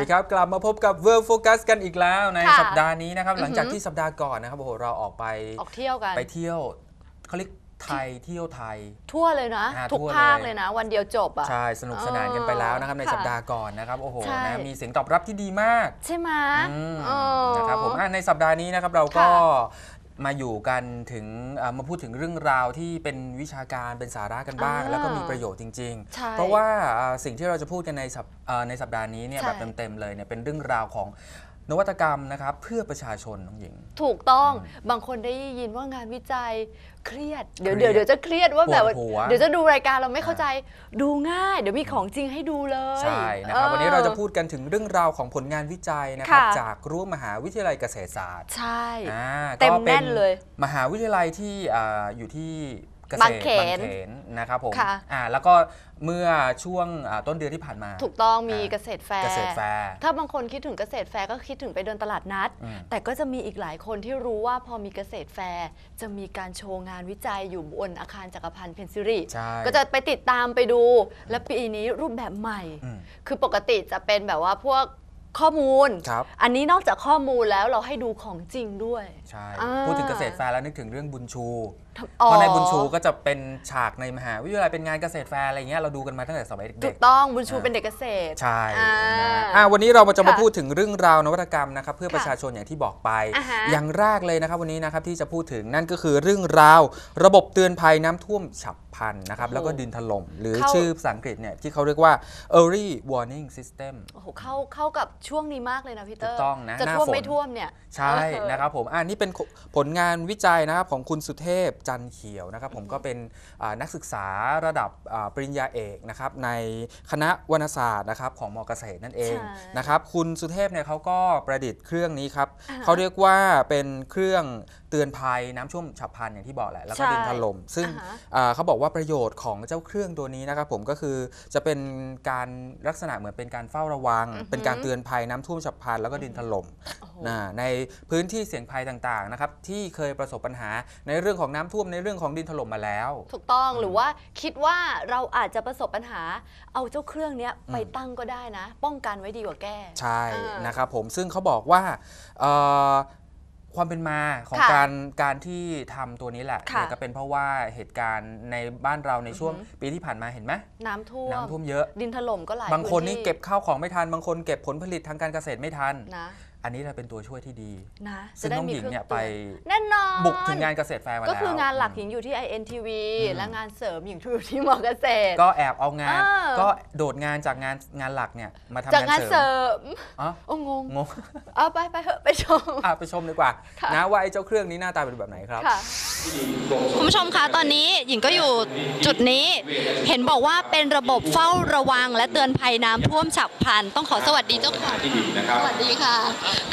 ดีค่ะสวัสดีครับ กลับมาพบกับ World Focus กันอีกแล้วในค่ะสัปดาห์นี้นะครับ อือหือ หลังจากที่สัปดาห์ก่อนนะครับโอ้โหเราออกไปออกเที่ยวกัน ไปเที่ยวเขาเรียกไทยเที่ยวไทย ทั่วเลยนะ อ่าทุกทั่วภาคเลย เลยนะ วันเดียวจบอะ ใช่สนุกสนานกันไปแล้วนะครับในค่ะสัปดาห์ก่อนนะครับโอ้โหใช่ นะมีเสียงตอบรับที่ดีมากใช่ไหมอืมเออ นะครับผมอะในสัปดาห์นี้นะครับเราก็ค่ะ มาอยู่กันถึงเอ่อมาพูดถึงเรื่องราวที่เป็นวิชาการเป็นสาระกันบ้าง อ่าแล้วก็มีประโยชน์จริง ใช่ๆ เพราะว่าเอ่อสิ่งที่เราจะพูดกันในสัปเอ่อในสัปดาห์นี้เนี่ยใช่แบบเต็มๆเลยเนี่ยเป็นเรื่องราวของ นวัตกรรมนะครับเพื่อประชาชนน้องหญิง ถูกต้องบางคนได้ยินว่างานวิจัยเครียดเดี๋ยวเครีเดี๋ยยดวเดี๋ยวจะเครียดว่าแบบปวดหัว เดี๋ยวจะดูรายการเราไม่เข้าใจดูง่าย เดี๋ยวมีของจริงให้ดูเลยใช่นะครับออวันนี้เราจะพูดกันถึงเรื่องราวของผลงานวิจัยนะครับค่ะ จากรั้วมหาวิทยาลัยเกษตรศาสตร์ใช่ อ่าเต็มก็ป็แน่นเลยมหาวิทยาลัยที่อ่าอยู่ที่ เกษตรบางเขนนนะครับผมค่ะ อ่าแล้วก็เมื่อช่วงอ่าต้นเดือนที่ผ่านมา ถูกต้องมีอ่าเกษตรแฟร์เกษตรแฟร์ถ้าบางคนคิดถึงเกษตรแฟร์ก็คิดถึงไปเดินตลาดนัด อืม แต่ก็จะมีอีกหลายคนที่รู้ว่าพอมีเกษตรแฟร์จะมีการโชว์งานวิจัยอยู่บนอาคารจักรพันธ์เพนซิรีใช่ ก็จะไปติดตามไปดู และปีนี้รูปแบบใหม่ อืม คือปกติจะเป็นแบบว่าพวกข้อมูล ครับ อันนี้นอกจากข้อมูลแล้วเราให้ดูของจริงด้วย ใช่ อ่า พูดถึงเกษตรแฟร์แล้วนึกถึงเรื่องบุญชูทำ เพราะในบุญชูอ๋อก็จะเป็นฉากในมหาวิทยาลัยเป็นงานเกษตรแฟร์อะไรเงี้ยเราดูกันมาตั้งแต่สมัยถูเด็กกต้องบุญชูอ่าเป็นเด็กเกษตรๆใช่อ่านะอะวันนี้เราจะมาค่ะพูดถึงเรื่องราวนวัตกรรมนะครับเพื่อค่ะประชาชนอย่างที่บอกไปอ่าฮะอย่างแรกเลยนะครับวันนี้นะครับที่จะพูดถึงนั่นก็คือเรื่องราว ระบบเตือนภัยน้ำท่วมฉับพลันนะครับโอ้โหแล้วก็ดินถล่มหรือเข้าชื่อภาษาอังกฤษเนี่ยที่เขาเรียกว่า early warning system โอ้โหเข้าเข้ากับช่วงนี้มากเลยนะพี่เตอร์ถูกต้องนะจะหน้าท่วมฝนไม่ท่วมเนี่ยใช่เออนะครับผมอันนี้เป็นผลงานวิจัยนะครับของคุณสุเทพจันทร์เขียวนะครับผมก็เป็นอ่านักศึกษาระดับอ่าปริญญาเอกนะครับในคณะวรรณศาสตร์นะครับของมอเกษตรนั่นเองใช่นะครับคุณสุเทพเนี่ยเขาก็ประดิษฐ์เครื่องนี้ครับอ่าฮะเขาเรียกว่าเป็นเครื่องเตือนภัยน้ำท่วมฉับพลันอย่างที่บอกแหละแล้วก็ใช่ดินถล่มซึ่งอ่าฮะ อ่าเขาบอกว่าประโยชน์ของเจ้าเครื่องตัวนี้นะครับผมก็คือจะเป็นการลักษณะเหมือนเป็นการเฝ้าระวังอือหือเป็นการเตือนภัยน้ำท่วมฉับพลันแล้วก็ดินถล่ม โอ้โห นะในพื้นที่เสี่ยงภัยต่างๆนะครับที่เคยประสบปัญหาในเรื่องของน้ำท่วมในเรื่องของดินถล่มมาแล้ว ถูกต้องหรือว่าคิดว่าเราอาจจะประสบปัญหา เอาเจ้าเครื่องเนี้ยไปอืมตั้งก็ได้นะ ป้องกันไว้ดีกว่าแก้ ใช่อ่านนะครับผมซึ่งเขาบอกว่าเอ่อ ความเป็นมาของค่ะการการที่ทำตัวนี้แหละค่ะ เนี่ยก็เป็นเพราะว่าเหตุการณ์ในบ้านเราในช่วงอือหือปีที่ผ่านมาเห็นไหมน้ำท่วม น้ำท่วมเยอะ ดินถล่มก็หลายบางคนนี่พื้ที่เก็บข้าวของไม่ทัน บางคนเก็บผลผลิตทางการเกษตรไม่ทัน นะ อันนี้เราเป็นตัวช่วยที่ดี นะซึ่งน้องหญิงเนี่ยคไปรื่ตือแน่นอนบุกถึงงานเกษตรแฟร์มาแล้วก็คืองานหลักหญิงอยู่ที่ INTV อืมและงานเสริมหญิงอยู่ที่มอเกษตร ก็แอบเอางานเออก็โดดงานจากงานงานหลักเนี่ยมาทำจากงางานนเสเสริริมมอ๋อโอ้งงงงเอาไปไปเถอะไปชมอะไปชมดีกว่าค่ะนะว่าไอ้เจ้าเครื่องนี้หน้าตาเป็นแบบไหนครับ ค่ะคุณผู้ชมคะตอนนี้หญิงก็อยู่จุดนี้ เห็นบอกว่าเป็นระบบเฝ้าระวัง และเตือนภัยน้ำท่วมฉับพลัน ต้องขอสวัสดีเจ้าของที่ดินนะครับสวัสดีค่ะ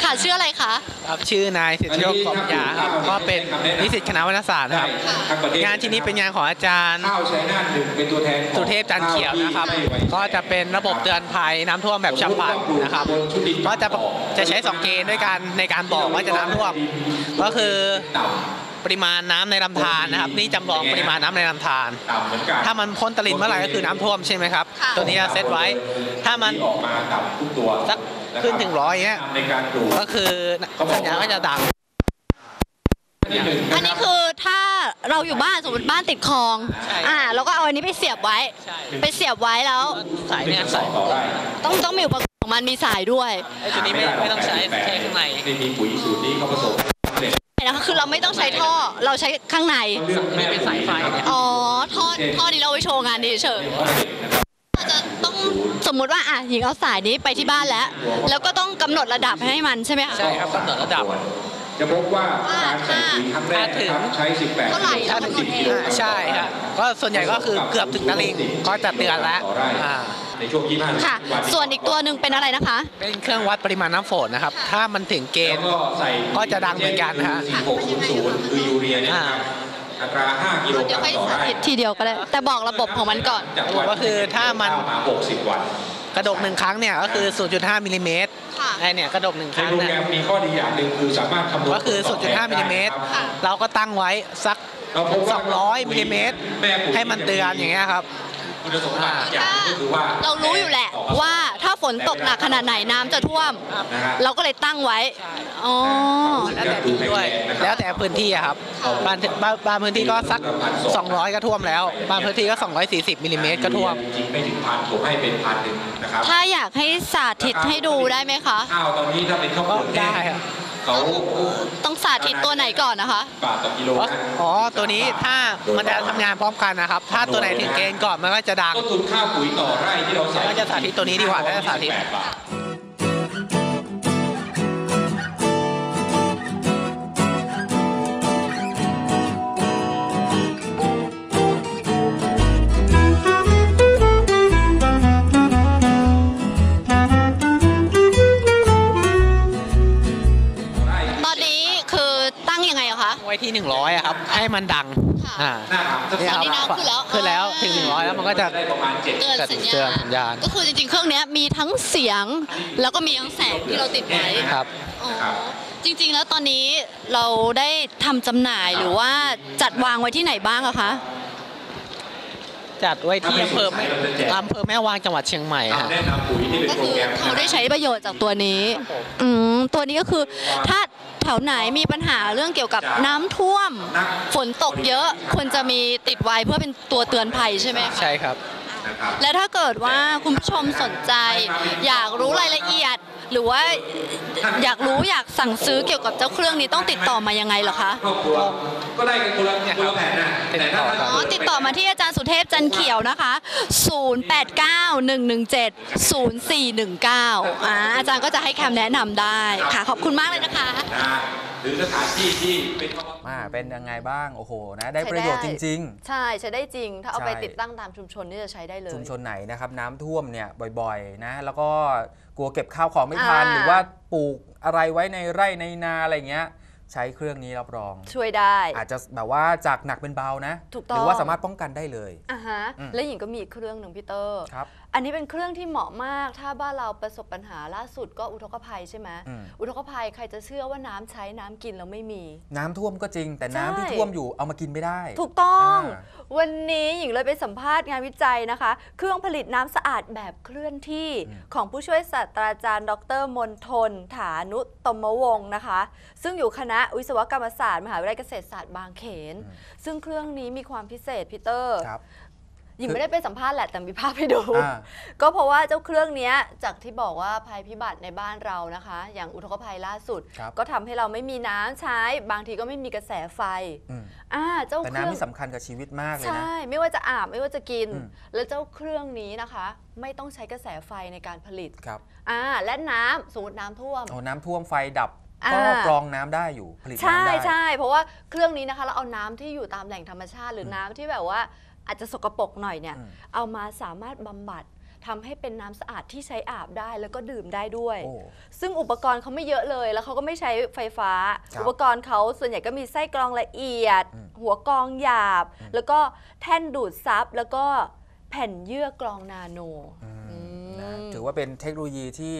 ค่ะชื่ออะไรคะครับชื่อนายสิทธิโยกกอบยาครับก็เป็นนิสิตคณะวรรณศาสตร์ครับทั้งประเทศงานที่นี้เป็นงานของอาจารย์ข้าวชัยนาทหนึ่งเป็นตัวแทนของสุเทพจันทร์เขียวนะครับข้าวที่ไม่ไหวก็จะเป็นระบบเตือนภัยน้ำท่วมแบบฉับพลันนะครับก็จะจะใช้สองเกณฑ์ด้วยกันในการบอกว่าจะน้ำท่วมก็คือ ปริมาณน้ำในลำธารนะครับ นี่จำลองปริมาณน้ำในลำธารต่ำเหมือนกันถ้ามันพ้นตลิ่งเมื่อไหร่ก็คือน้ำท่วมใช่ไหมครับค่ะตัวนี้จะเซตไว้ ถ้ามันที่ออกมาต่ำทุกตัวสักขึ้นถึงร้อยเงี้ยในการปลูกก็คือสัญญาณก็จะดังที่หนึ่งอันนี้คือถ้าเราอยู่บ้านสมมติบ้านติดคลองใช่อ่าเราก็เอาอันนี้ไปเสียบไว้ใช่ไปเสียบไว้แล้วสายเนี่ยสายต่อได้ต้องต้องมีอุปกรณ์ของมันมีสายด้วยไอ้ตัวนี้ไม่ไม่ต้องใช้ใช้ข้างในไม่มีปุ๋ยสูตรนี้เขาผสมสำเร็จ นะคะคือเราไม่ต้องใช้ท่อเราใช้ข้างในเลือกไม่เป็นสายไฟเนี่ยอ๋อท่อท่อนี้เราไว้โชว์งานดีเฉยเราจะต้องสมมุติว่าอะหญิงเอาสายนี้ไปที่บ้านแล้ว แล้วก็ต้องกำหนดระดับให้มันใช่ไหมคะใช่ครับกำหนดระดับจะพบว่าการใส่ปุ๋ยครั้งแรกนะครับใช้ 18เท่าไหร่ถ้าเราถึงกำหนดเองอ่าใช่ครับก็ส่วนใหญ่ก็คือเกือบถึงตะลิงก็จะเตือนแล้วต่อไร่อ่า ในช่วง 25ค่ะวันส่วนอีกตัวหนึ่งเป็นอะไรนะคะ เป็นเครื่องวัดปริมาณน้ำฝนนะครับ ถ้ามันถึงเกแล้วณฑ์ ก็ใส่ก็จะดังเหมือนกันนะฮะ 4600 คือยูเรียเนี่ยนะครับอัตรา 5 กิโลกเดี๋รัยวมค่อยต่อสาไร่ธิตทีเดียวก็ได้ แต่บอกระบบของมันก่อน จากวันก็คือถ้ามันเข้มา60 วัน กระดกหนึ่งครั้งเนี่ยก็คือ 0.5มิลลิเมตรค่ะ ไอเนี่ยกระดกหนึ่งคในรั้งโปรเนี่แกรยมมีข้อดีอย่างหนึ่งคือสามารถคำนวณก็คือ0.5มิลลิเมตรค่ะ เราก็ตั้งไว้สักเราพบว่า200มิลลิเมตรแม่ปุ๋ยให้มันเตือนอย่างเงี้ยครับ คุณสมบัติอย่างหนึ่งก็คือว่าเรารู้อยู่แหละว่าถ้าฝนตกหนักขนาดไหนน้ำจะท่วม นะฮะเราก็เลยตั้งไว้ อ๋อ แล้วแต่ที่ด้วย แล้วแต่พื้นที่อะครับบางบางบางพื้นที่ก็สัก 200 ก็ท่วมแล้ว บางพื้นที่ก็ 240มิลลิเมตรก็ท่วม จริงๆไม่ถึงพันผมให้เป็นพันหนึ่งนะครับถ้าอยากให้สาธิตให้ดูได้ไหมคะ ข้าวตอนนี้ถ้าเป็นข้าวโพดแห้งได้ครับ เขาต้องสาธิตตัวไหนก่อนนะคะ บาทต่อกิโลนะอ๋อ ตัวนี้ถ้ามันจะทำงานพร้อมกันนะครับ ถ้าตัวไหนถึงเกณฑ์ก่อนมันก็จะดัง ต้นทุนข้าวปุ๋ยต่อไร่ที่เราใส่ก็จะสาธิตตัวนี้ดีกว่าน่าจะสาธิต แปดบาท ให้มันดังค่ะอ่าหน้าถามสักนี่ครับตอนนี้น้ำขึ้นแล้วขึ้นแล้วถึง100แล้วมันก็จะได้ประมาณเจ็ดเตือนสัญเตืญาอนณสัญญาณก็คือจริงๆเครื่องเนี้ยมีทั้งเสียง แล้วก็มีทั้งแสงที่เราติดไว้ครับอ๋อจริงๆ แล้วตอนนี้เราได้ทำจำหน่ายหรือว่าจัดวางไว้ที่ไหนบ้างอะคะจัดไว้ที่อำเภอแม่อำเภอแม่วางจังหวัดเชียงใหม่ฮะแนะนำปุ๋ยที่เป็นก็โปรคือแกรมเขาได้ใช้ประโยชน์จากตัวนี้ อืม ตัวนี้ก็คือ ถ้าแถวไหนมีปัญหาเรื่องเกี่ยวกับน้ำท่วม ฝนตกเยอะควรจะมีติดไว้เพื่อเป็นตัวเตือนภัยใช่ไหมคะ ใช่ครับนะครับและถ้าเกิดว่าคุณผู้ชมสนใจ อยากรู้รายละเอียด หรือว่าอยากรู้อยากสั่งซื้อเกี่ยวกับเจ้าเครื่องนี้ต้องติดต่อมายังไงเหรอคะครอบครัวก็ได้กันคนละคนละแผ่นนะแต่ถ้าอ๋อติดต่อมาที่อาจารย์สุเทพจันเขียวนะคะ 0891170419อ่าอาจารย์ก็จะให้คำแนะนำได้ค่ะ ขอบคุณมากเลยนะคะนะหรือสถานที่ที่เป็นข้อมาเป็นยังไงบ้างโอ้โหนะได้ใช้ประโยชน์ได้จริงใช่ใช้ได้จริง ถ้าเอาไปใช่ติดตั้งตามชุมชนนี่จะใช้ได้เลยๆชุมชนไหนนะครับน้ำท่วมเนี่ยบ่อยๆนะแล้วก็กลัวเก็บข้าวของไม่ทันอ่าหรือว่าปลูกอะไรไว้ในไร่ในนาอะไรเงี้ย ใช้เครื่องนี้รับรอง ช่วยได้ อาจจะแบบว่าจากหนักเป็นเบานะ ถูกต้อง หรือว่าสามารถป้องกันได้เลยอ่าฮะอืมและหญิงก็มีอีกเครื่องหนึ่งพี่เตอร์ ครับ อันนี้เป็นเครื่องที่เหมาะมาก ถ้าบ้านเราประสบปัญหาล่าสุดก็อุทกภัยใช่ไหมอืม อุทกภัยใครจะเชื่อว่าน้ำใช้น้ำกินแล้วไม่มี น้ำท่วมก็จริง แต่น้ำที่ใช่ ท่วมอยู่เอามากินไม่ได้ ถูกต้อง อ่า วันนี้หญิงเลยไปสัมภาษณ์งานวิจัยนะคะ เครื่องผลิตน้ำสะอาดแบบเคลื่อนที่ของผู้ช่วยศาสตราจารย์ ดรมนทน ฐานุตมวงศ์นะคะ ซึ่งอยู่คณะวิศวกรรมศาสตร์ มหาวิทยาลัยเกษตรศาสตร์บางเขน ซึ่งเครื่องนี้มีความพิเศษพีเตอร์ครับ หญิงไม่ได้ไปสัมภาษณ์แหละแต่มีภาพให้ดู อ่า ก็เพราะว่าเจ้าเครื่องเนี้ยจากที่บอกว่าภัยพิบัติในบ้านเรานะคะ อย่างอุทกภัยล่าสุด ครับ ก็ทำให้เราไม่มีน้ำใช้ บางทีก็ไม่มีกระแสไฟอืมอ่าเจ้าแต่เครื่น้ำองนี่สำคัญกับชีวิตมากเลยนะ ใช่ ไม่ว่าจะอาบไม่ว่าจะกิน อืม แล้วเจ้าเครื่องนี้นะคะ ไม่ต้องใช้กระแสไฟในการผลิตครับอ่าและน้ำสมมติน้ำท่วม โอ้น้ำท่วมไฟดับอ่า ก็กรองน้ำได้อยู่ผลิตใช่น้ำได้ใช่เพราะว่าเครื่องนี้นะคะเราเอาน้ำที่อยู่ตามแหล่งธรรมชาติ หรือน้ำที่แบบว่าอาจจะสกปรกหน่อยเนี่ย อืม เอามาสามารถบำบัดทำให้เป็นน้ำสะอาดที่ใช้อาบได้แล้วก็ดื่มได้ด้วย โอ้ ซึ่งอุปกรณ์เขาไม่เยอะเลย แล้วเขาก็ไม่ใช้ไฟฟ้า ครับอุปกรณ์เขาส่วนใหญ่ก็มีไส้กรองละเอียด อืมหัวกรองหยาบอืมแล้วก็แท่นดูดซับแล้วก็แผ่นเยื่อกรองนาโน อืม อืมนะถือว่าเป็นเทคโนโลยีที่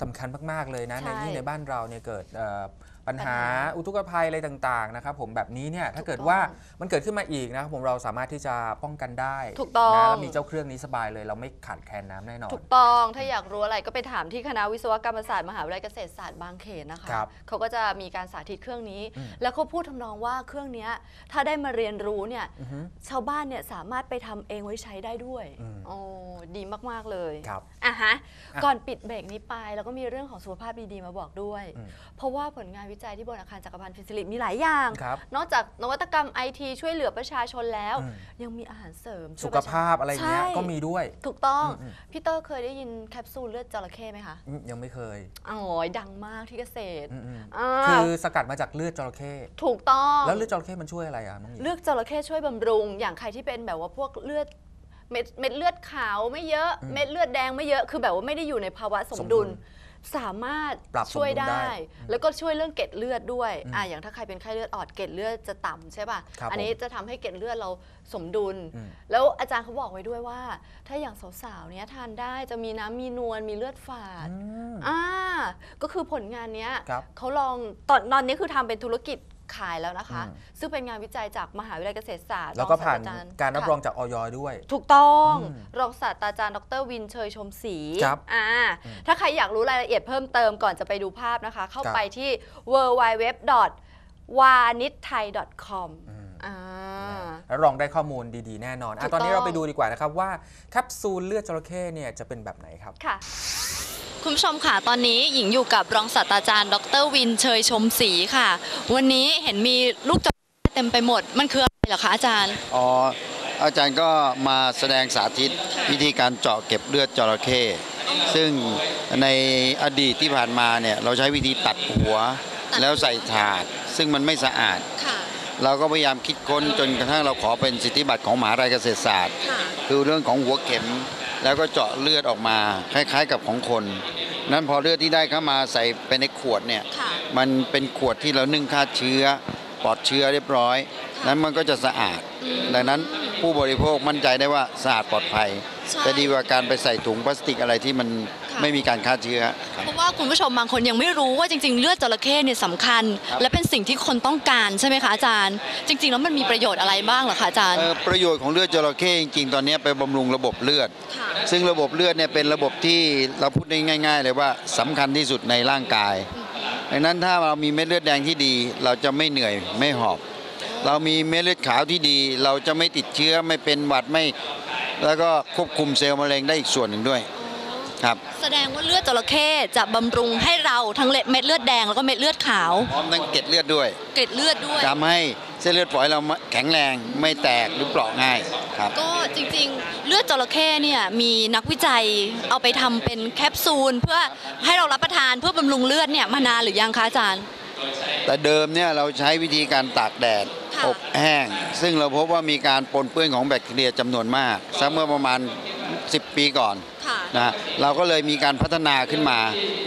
สำคัญมากๆเลยนะใช่ในที่ในบ้านเราเนี่ยเกิดเอ่อปัญหาปัญหาอุทกภัยอะไรต่างๆนะครับผมแบบนี้เนี่ยถ้าเกิดถูกต้องว่ามันเกิดขึ้นมาอีกนะครับผมเราสามารถที่จะป้องกันได้ถูกต้อง นะแล้วมีเจ้าเครื่องนี้สบายเลย เราไม่ขาดแคลนน้ำแน่นอน ถูกต้อง ถ้าอยากรู้อะไรก็ไปถามที่คณะวิศวกรรมศาสตร์มหาวิทยาลัยเกษตรศาสตร์บางเขนนะคะ ครับเขาก็จะมีการสาธิตเครื่องนี้ อืม แล้วเขาพูดทำนองว่าเครื่องเนี้ยถ้าได้มาเรียนรู้เนี่ยอือฮึ ชาวบ้านเนี่ยสามารถไปทำเองไว้ใช้ได้ด้วยอืม โอ้ดีมาก ๆ เลย ครับอะฮะอะก่อนปิดเบรกนี้ไปเราก็มีเรื่องของสุขภาพดีๆมาบอกด้วย อืมเพราะว่าผลงานวิจัยที่บนอาคารจักรพันธ์ฟิสิลิปมีหลายอย่าง ครับนอกจากนวัตกรรมไอทีช่วยเหลือประชาชนแล้ว อืม ยังมีอาหารเสริมช่สุวยขประชภาพอะไรเงี้ยใช่ก็มีด้วย ถูกต้องอืมอืม พี่เตอร์เคยได้ยินแคปซูลเลือดจระเข้ไหมคะอืมยังไม่เคยอ๋อดังมากที่เกษตรอืมอืมอ่าคือสกัดมาจากเลือดจระเข้ถูกต้อง แล้วเลือดจระเข้มันช่วยอะไรอะน้องหญิง เลือดจระเข้ช่วยบำรุง อย่างใครที่เป็นแบบว่าพวกเลือด เม็ดเม็ดเลือดขาวไม่เยอะอืมเม็ดเลือดแดงไม่เยอะคือแบบว่าไม่ได้อยู่ในภาวะสมสมดุดุลลสามารถปรับสมดุลช่วยได้ ได้ แล้วก็ช่วยเรื่องเกล็ดเลือดด้วยอืมอ่าอย่างถ้าใครเป็นไข้เลือดออดเกล็ดเลือดจะต่ำใช่ป่ะครับอันี้จะทำให้เกล็ดเลือดเราสมดุล อืม แล้วอาจารย์เขาบอกไว้ด้วยว่า ถ้าอย่างสาวๆเนี้ยทานได้จะมีน้ำมีนวลมีเลือดฝาด อืม อ่าก็คือผลงานเนี้ยครับเขาลองตอนตอนนี้คือทำเป็นธุรกิจ ขายแล้วนะคะ อืม ซึ่งเป็นงานวิจัยจากมหาวิทยาลัยเกษตรศาสตร์แล้วก็องศผ่านสตจย์การรับค่ะ รองจากออยด้วย ถูกต้องอืมรองศาสตราจารย์ดรวินเชยชมศรีครับอ่าอืมถ้าใครอยากรู้รายละเอียดเพิ่มเติมก่อนจะไปดูภาพนะคะ เข้าครับไปที่ w w w w a n i t t h a i com อืม อ่า แล้วลองได้ข้อมูลดีๆ แน่นอนถูอะกตอนนี้ต้อง เราไปดูดีกว่านะครับว่าแคปซูลเลือดจระเข้เนี่ยจะเป็นแบบไหนครับ ค่ะ คุณผู้ชมค่ะ ตอนนี้หญิงอยู่กับรองศาสตราจารย์ ดรวินเชยชมศรีค่ะ วันนี้เห็นมีลูกจระเข้เต็มไปหมด มันคืออะไรเหรอคะอาจารย์ อ๋อ อาจารย์ก็มาแสดงสาธิตวิธีการเจาะเก็บเลือดจระเข้ ซึ่งในอดีตที่ผ่านมาเนี่ยเราใช้วิธีตัดหัวตัดแล้วใส่ถาด ซึ่งมันไม่สะอาดค่ะเราก็พยายามคิดค้นจนกระทั่งเราขอเป็นสิทธิบัตรของมหาวิทยาลัยเกษตรศาสตร์ค่ะคือเรื่องของหัวเข็ม แล้วก็เจาะเลือดออกมาคล้ายๆ กับของคน นั้นพอเลือดที่ได้เข้ามาใส่ไปในขวดเนี่ยค่ะมันเป็นขวดที่เรานึ่งฆ่าเชื้อ ปลอดเชื้อเรียบร้อย นั้นมันก็จะสะอาด ดังนั้นผู้บริโภคมั่นใจได้ว่าสะอาดปลอดภัยใช่จะดีกว่าการไปใส่ถุงพลาสติกอะไรที่มันค่ะไม่มีการฆ่าเชื้อครับเพราะว่าคุณผู้ชมบางคนยังไม่รู้ว่าจริง ๆ เลือดจระเข้เนี่ยสำคัญครับและเป็นสิ่งที่คนต้องการใช่ไหมคะอาจารย์ จริง ๆ แล้วมันมีประโยชน์อะไรบ้างเหรอคะอาจารย์เอ่อประโยชน์ของเลือดจระเข้จริงๆ ตอนนี้ไปบำรุงระบบเลือดค่ะซึ่งระบบเลือดเนี่ยเป็นระบบที่เราพูดได้ง่าย ๆ เลยว่าสำคัญที่สุดในร่างกาย ดังนั้นถ้าเรามีเม็ดเลือดแดงที่ดี เราจะไม่เหนื่อยไม่หอบ เรามีเม็ดเลือดขาวที่ดี เราจะไม่ติดเชื้อไม่เป็นหวัดไม่ แล้วก็ควบคุมเซลล์มะเร็งได้อีกส่วนหนึ่งด้วยครับแสดงว่าเลือดจระเข้จะบำรุงให้เราทั้งเม็ดเลือดแดงแล้วก็เม็ดเลือดขาวพร้อมทั้งเกล็ดเลือดด้วย เกล็ดเลือดด้วยทำให้ เส้นเลือดฝอยเราแข็งแรงไม่แตกหรือเปราะง่ายครับ ก็จริงๆ เลือดจระเข้เนี่ยมีนักวิจัยเอาไปทำเป็นแคปซูล เพื่อให้เรารับประทานเพื่อบำรุงเลือดเนี่ยมานานหรือยังคะอาจารย์ แต่เดิมเนี่ยเราใช้วิธีการตากแดดค่ะ อบแห้ง ซึ่งเราพบว่ามีการปนเปื้อนของแบคทีเรียจำนวนมากสักเมื่อประมาณ 10 ปีก่อน ค่ะ นะเราก็เลยมีการพัฒนาขึ้นมา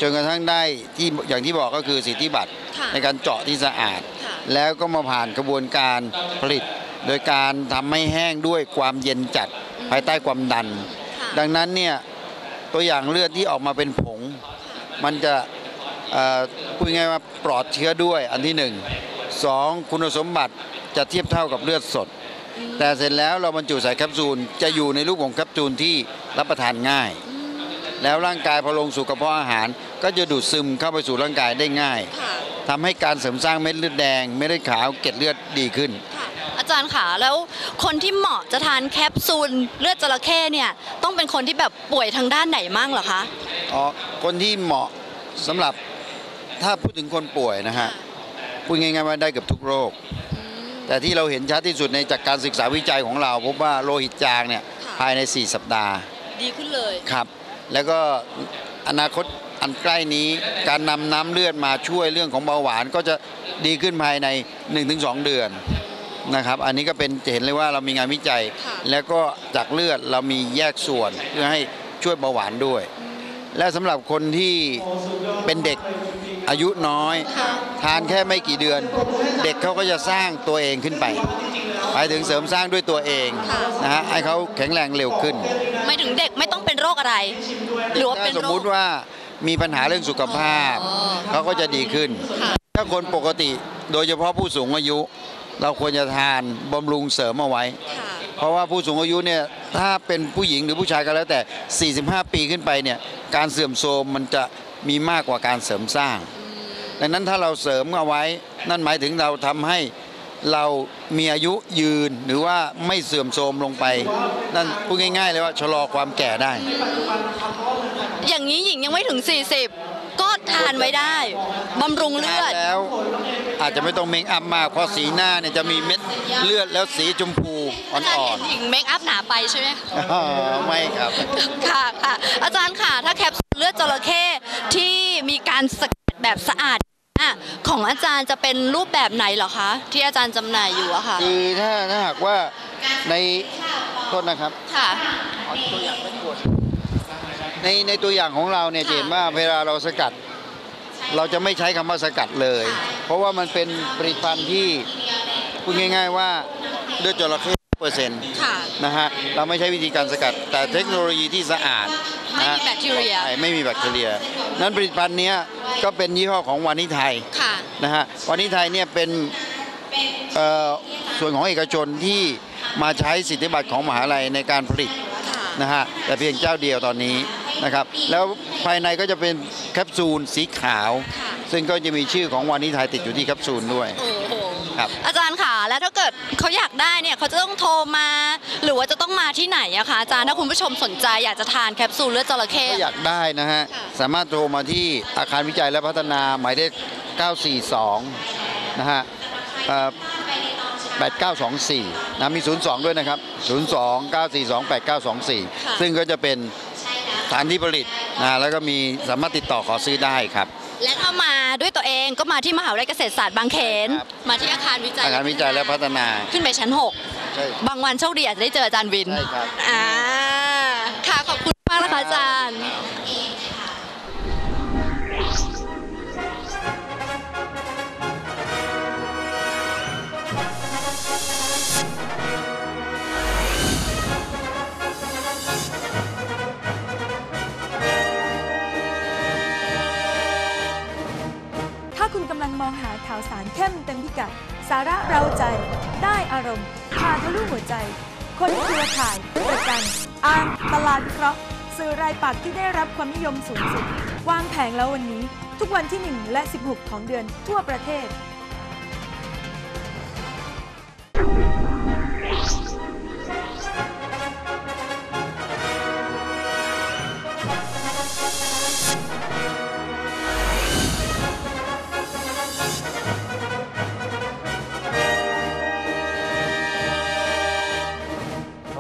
จนกระทั่งได้ที่อย่างที่บอกก็คือสิทธิบัตร ค่ะ ในการเจาะที่สะอาดค่ะ แล้วก็มาผ่านกระบวนการผลิต โดยการทำให้แห้งด้วยความเย็นจัดภายใต้ความดันค่ะดังนั้นเนี่ยตัวอย่างเลือดที่ออกมาเป็นผง มันจะเอ่อพูดง่ายๆว่าปลอดเชื้อด้วยอันที่หนึ่งสองคุณสมบัติจะเทียบเท่ากับเลือดสด แต่เสร็จแล้วเราบรรจุใส่แคปซูลจะอยู่ในรูปของแคปซูลที่รับประทานง่าย แล้วร่างกายพอลงสู่กระเพาะอาหาร ก็จะดูดซึมเข้าไปสู่ร่างกายได้ง่ายค่ะทำให้การเสริมสร้างเม็ดเลือดแดง เม็ดเลือดขาวเกล็ดเลือดดีขึ้นค่ะอาจารย์ค่ะแล้วคนที่เหมาะจะทานแคปซูลเลือดจระเข้เนี่ยต้องเป็นคนที่แบบป่วยทางด้านไหนมั่งเหรอคะอ๋อคนที่เหมาะสำหรับถ้าพูดถึงคนป่วยนะฮะพูดง่ายๆว่าได้เกือบทุกโรค แต่ที่เราเห็นชัดที่สุดในจากการศึกษาวิจัยของเรา พบว่าโลหิตจางเนี่ยค่ะภายใน 4 สัปดาห์ ดีขึ้นเลยครับ แล้วก็อนาคตอันใกล้นี้การนำน้ำเลือดมาช่วยเรื่องของเบาหวานก็จะดีขึ้นภายใน 1-2 เดือนนะครับ อันนี้ก็เป็นจะเห็นเลยว่าเรามีงานวิจัยค่ะแล้วก็จากเลือดเรามีแยกส่วนเพื่อให้ช่วยเบาหวานด้วย และสำหรับคนที่เป็นเด็กอายุน้อยค่ะทานแค่ไม่กี่เดือน เด็กเขาก็จะสร้างตัวเองขึ้นไป หมายถึงเสริมสร้างด้วยตัวเองค่ะนะฮะให้เขาแข็งแรงเร็วขึ้น ไม่ถึงเด็กไม่ต้องเป็นโรคอะไร หรือว่าถ้าเป็นสมโรมุคติว่ามีปัญหาเรื่องสุขภาพอ๋อเขาก็จะดีขึ้นค่ะถ้าคนปกติโดยเฉพาะผู้สูงอายุ เราควรจะทานบำรุงเสริมเอาไว้ค่ะเพราะว่าผู้สูงอายุเนี่ยถ้าเป็นผู้หญิงหรือผู้ชายก็แล้วแต่ 45 ปีขึ้นไปเนี่ยการเสื่อมโทรมมันจะมีมากกว่าการเสริมสร้าง ดังนั้นถ้าเราเสริมเอาไว้ นั่นหมายถึงเราทำให้ เรามีอายุยืนหรือว่าไม่เสื่อมโทรมลงไป นั่นพูดง่าย ๆ เลยว่าชะลอความแก่ได้ อย่างนี้หญิงยังไม่ถึง 40 ก็ทานไว้ได้บำรุงเลือด แล้วอาจจะไม่ต้องเมคอัพมากเพราะสีหน้าเนี่ยจะมีเม็ดเลือดแล้วสีชมพูอ่อาจารย์อเห็นนหญิงเมคอัพหนาไปใช่ไหม ๆอ๋อไม่ครับ ค่ะค่ะอาจารย์ค่ะ ถ้าแคปซูลเลือดจระเข้ที่มีการสกัดแบบสะอาด อะของอาจารย์จะเป็นรูปแบบไหนเหรอคะ ที่อาจารย์จำหน่ายอยู่อะค่ะ คือถ้าถ้าหากว่าในโทษนะครับ ค่ะ ในในตัวอย่างของเราเนี่ยค่ะจะเห็นว่าเวลาเราสกัด เราจะไม่ใช้คำว่าสกัดเลย ค่ะ เพราะว่ามันเป็นผลิตภัณฑ์ที่พูดง่าย ๆ ว่าเลือดจระเข้ เปอร์เซ็นต์ค่ะนะฮะเราไม่ใช้วิธีการสกัด แต่เทคโนโลยีที่สะอาดไม่นะมีแบคทีเรียใช่ไม่มีแบคทีเรีย นั้นผลิตภัณฑ์เนี้ยก็เป็นยี่ห้อของวานิไทยค่ะนะฮะวานิไทยเนี่ยเป็นเอ่อส่วนของเอกชนที่มาใช้สิทธิบัตรของมหาลัยในการผลิตค่ะนะฮะแต่เพียงเจ้าเดียวตอนนี้นะครับแล้วภายในก็จะเป็นแคปซูลสีขาวค่ะซึ่งก็จะมีชื่อของวานิไทยติดอยู่ที่แคปซูลด้วยโอ้โห ครับ อาจารย์ค่ะแล้วถ้าเกิดเขาอยากได้เนี่ยเขาจะต้องโทรมา หรือว่าจะต้องมาที่ไหนอะคะอาจารย์ถ้าคุณผู้ชมสนใจอยากจะทานแคปซูลเลือดจระเข้ ถ้าอยากได้นะฮะ ค่ะ สามารถโทรมาที่อาคารวิจัยและพัฒนาหมายเลข 942 นะฮะเอ่อ8924 นะ มี 02 ด้วยนะครับ 02 942 8924 ซึ่งก็จะเป็นสถานที่ผลิตนะแล้วก็มีสามารถติดต่อขอซื้อได้ครับ และถ้ามาด้วยตัวเองก็มาที่มหาวิทยาลัยเกษตรศาสตร์บางเขน ครับ มาที่อาคารวิจัยอาคารวิจัยและพัฒนา ขึ้นไปชั้น ใช่ 6 บางวันโชคดีอาจจะได้เจออาจารย์วินใช่ครับ อ่าค่ะขอบคุณมากนะคะอาจารย์าวสารเข้มเต็มพิกัด สาระเราใจ ได้อารมณ์พาทะลุหัวใจ คนเครือข่ายประกันอ่านตลาดวิเคราะห์สื่อรายปักที่ได้รับความนิยมสูงสุด วางแผงแล้ววันนี้ ทุกวันที่ 1 และ 16 ของเดือนทั่วประเทศ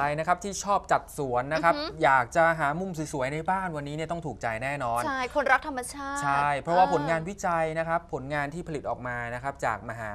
ใครนะครับที่ชอบจัดสวนนะครับ อือหืออยากจะหามุมสวยๆในบ้านวันนี้เนี่ยต้องถูกใจแน่นอน ใช่ คนรักธรรมชาติใช่ เพราะว่าออผลงานวิจัยนะครับ ผลงานที่ผลิตออกมานะครับจากมหา